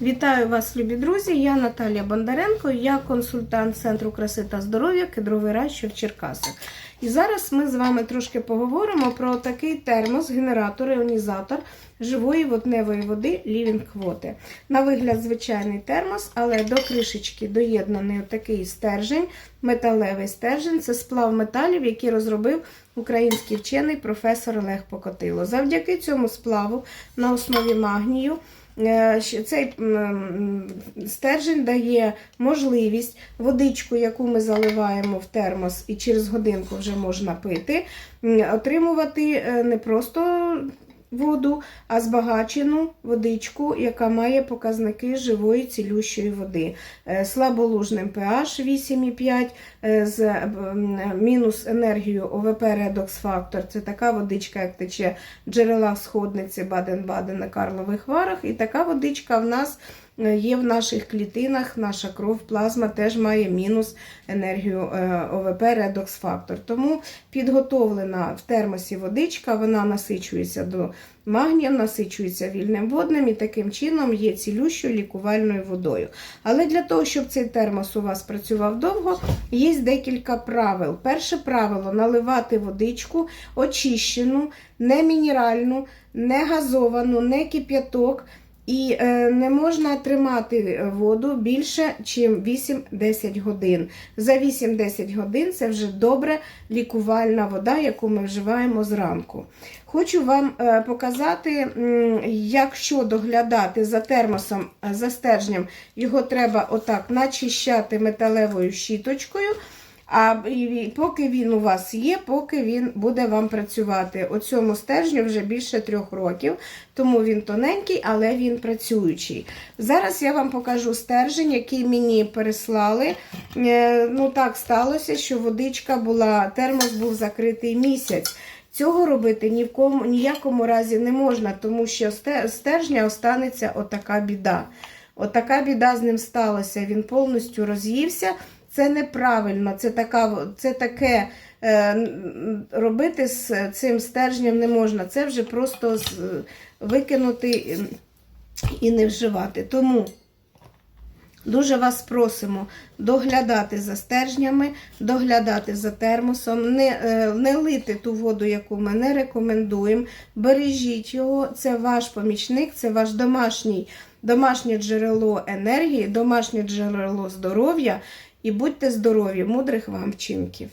Вітаю вас, любі друзі! Я Наталія Бондаренко, я консультант Центру краси та здоров'я Кедровий рай, що в Черкасах. І зараз ми з вами трошки поговоримо про такий термос, генератор, іонізатор живої водневої води Quote. На вигляд, звичайний термос, але до кришечки доєднаний такий стержень, металевий стержень. Це сплав металів, який розробив український вчений професор Олег Покотило. Завдяки цьому сплаву на основі магнію. Е, Цей стержень дає можливість водичку, яку ми заливаємо в термос, і через годинку вже можна пити, отримувати е, не просто воду, а збагачену водичку, яка має показники живої цілющої води. Е, Слаболужним pH 8,5, е, з мінус енергію ОВП редокс фактор. Це така водичка, як тече джерела сходниці Баден-Баден на Карлових Варах. І така водичка в нас е, є в наших клітинах. Наша кров, плазма теж має мінус енергію е, ОВП Redox Factor. Тому підготовлена в термосі водичка, вона насичується до магнію, насичується вільним водним і таким чином є цілющою лікувальною водою. Але для того, щоб цей термос у вас працював довго, є декілька правил. Перше правило наливати водичку очищену, не мінеральну, не газовану, не кип'яток. І е, не можна тримати воду більше, ніж 8-10 годин. За 8-10 годин це вже добре лікувальна вода, яку ми вживаємо зранку. Хочу вам е, показати, якщо доглядати за термосом, е, за стержнем, його треба отак начищати металевою щіточкою. А поки він у вас є, поки він буде вам працювати. Оцьому стержню вже більше трьох років, тому він тоненький, але він працюючий. Зараз я вам покажу стержень, який мені переслали. Е, Ну так сталося, що водичка була, термос був закритий місяць. Цього робити ні в кому ніякому разі не можна, тому що стержня останеться отака біда. Отака біда з ним сталася. Він повністю роз'ївся. Це неправильно, це, така, це таке е, робити з цим стержнем не можна. Це вже просто викинути і не вживати. Тому дуже вас просимо доглядати за стержнями, доглядати за термосом, не, е, не лити ту воду, яку ми не рекомендуємо. Бережіть його, це ваш помічник, це ваш домашній, домашнє джерело енергії, домашнє джерело здоров'я. І будьте здорові, мудрих вам вчинків.